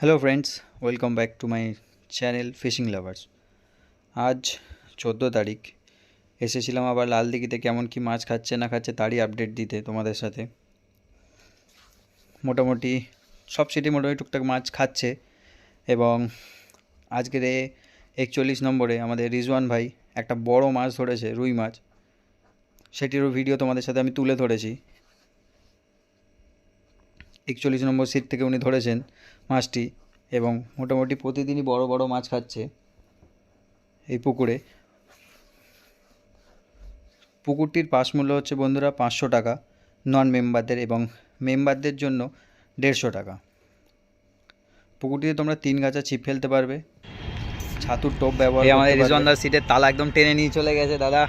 Hello friends welcome back to my channel fishing lovers আজ চোদ্দ তারিখ। এসেছিলাম আবার লালদিঘিতে কেমন কি মাছ খাচ্ছে না খাচ্ছে তারই আপডেট দিতে তোমাদের সাথে। মোটামুটি সব সিটি মোটামুটি টুকটাক মাছ খাচ্ছে এবং আজকের এ একচল্লিশ নম্বরে আমাদের রিজওয়ান ভাই একটা বড় মাছ ধরেছে, রুই মাছ। সেটিরও ভিডিও তোমাদের সাথে আমি তুলে ধরেছি। একচল্লিশ নম্বর সিট থেকে উনি ধরেছেন মাছটি এবং মোটামুটি প্রতিদিনই বড় বড় মাছ খাচ্ছে এই পুকুরে। পুকুরটির পাস মূল্য হচ্ছে বন্ধুরা পাঁচশো টাকা নন মেম্বারদের এবং মেম্বারদের জন্য দেড়শো টাকা। পুকুরটিতে তোমরা তিন গাছা ছিপ ফেলতে পারবে ছাতুর টোপ ব্যবহার আমাদের রিজওয়ানদার সিটের তালা একদম টেনে নিয়ে চলে গেছে দাদা।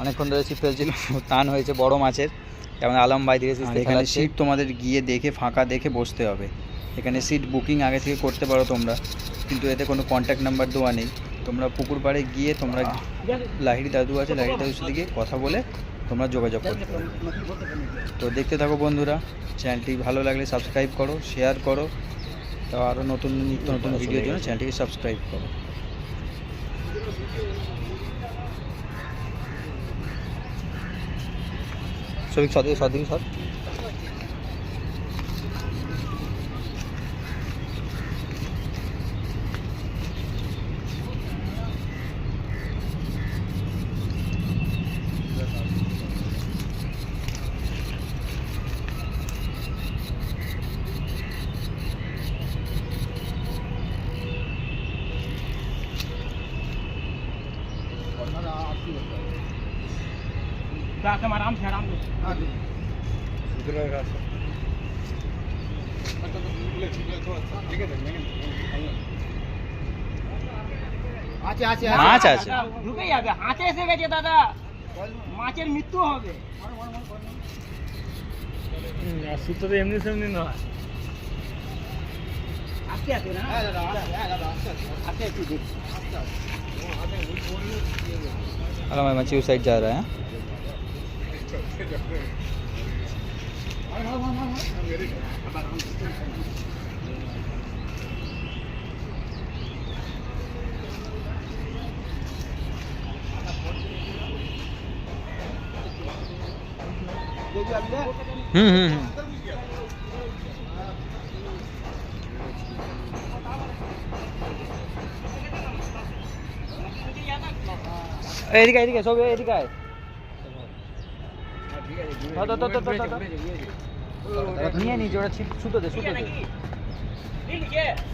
অনেকক্ষণ ধরে ছিপ ফেলছিল টান হয়েছে বড় মাছের। যেমন আলম ভাই ধীরে সুস্থে এখানে সিট তোমাদের গিয়ে দেখে ফাঁকা দেখে বসতে হবে। এখানে সিট বুকিং আগে থেকে করতে পারো তোমরা কিন্তু এতে কোনো কন্ট্যাক্ট নাম্বার দেওয়া নেই। তোমরা পুকুর পাড়ে গিয়ে তোমরা লাহিড়ি দাদু আছে লাহিড়ি দাদুর সাথে গিয়ে কথা বলে তোমরা যোগাযোগ করতে পারো। তো দেখতে থাকো বন্ধুরা চ্যানেলটি ভালো লাগলে সাবস্ক্রাইব করো শেয়ার করো তো আরও নতুন নিত্য নতুন ভিডিওর জন্য চ্যানেলটিকে সাবস্ক্রাইব করো। सब एक साथ एक साथ एक साथ Thank you. সদ आराम से आराम से আছে আছে মাছ আছে। ঢুকে যাবে হাতে এসে গেছে দাদা মাছের মৃত্যু হবে সুতো তো এমনি সেমনি নয় আস্তে আস্তে না আস্তে একটু দেখ आलम भाई मच्छी उस साइड जा रहा है হুম হুম হুম। এদিকে এদিকে সব এদিকে নিয়ে নি জোড়া ছিপ সুতো দে সুতো দে।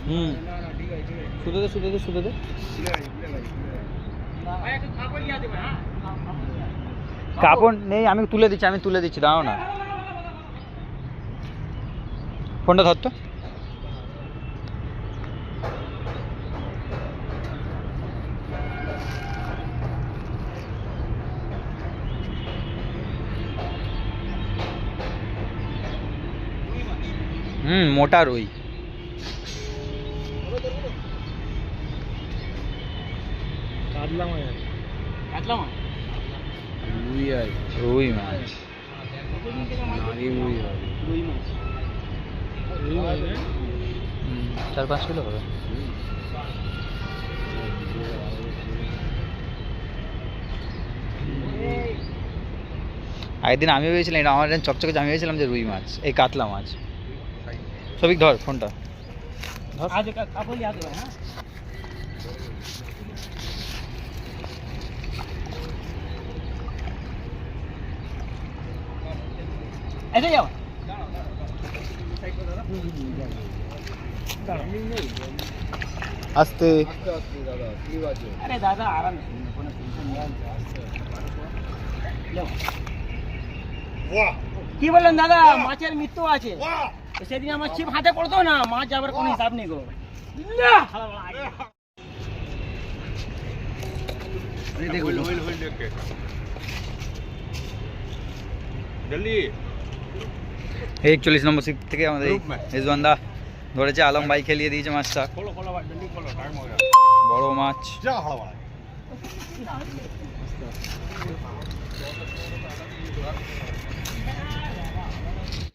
হুম। সুতো দে সুতো দে সুতো দে। কাপড় নেই, আমি তুলে দিচ্ছি, আমি তুলে দিচ্ছি, দাঁড়াও না। ফোনটা ধর তো। হুম মোটা রুই। কাতলা মাছ। কাটলা মাছ? রুই আর রুই মাছ। হয়। চার পাঁচ কিলো হবে। একদিন আমি ভেবেছিলাম এটা আমার চকচকে আমি ভেবেছিলাম যে রুই মাছ এই কাতলা মাছ। সবিক ধর ফোনটা ধর आज का काबुल याद है हां ऐसे जाओ আস্তে अरे दादा आराम से কোনো টেনশন নেই যাও কি বললেন দাদা মাছের মৃত্যু আছে তো সেদিন আমার ছিপ হাতে পড়তো না মাছ যাবার কোনো হিসাব নেই গো। একচল্লিশ নম্বর সিট থেকে আমাদের রেজওয়ানদা ধরেছে আলম ভাই খেলিয়ে দিয়েছে মাছটা বড় মাছ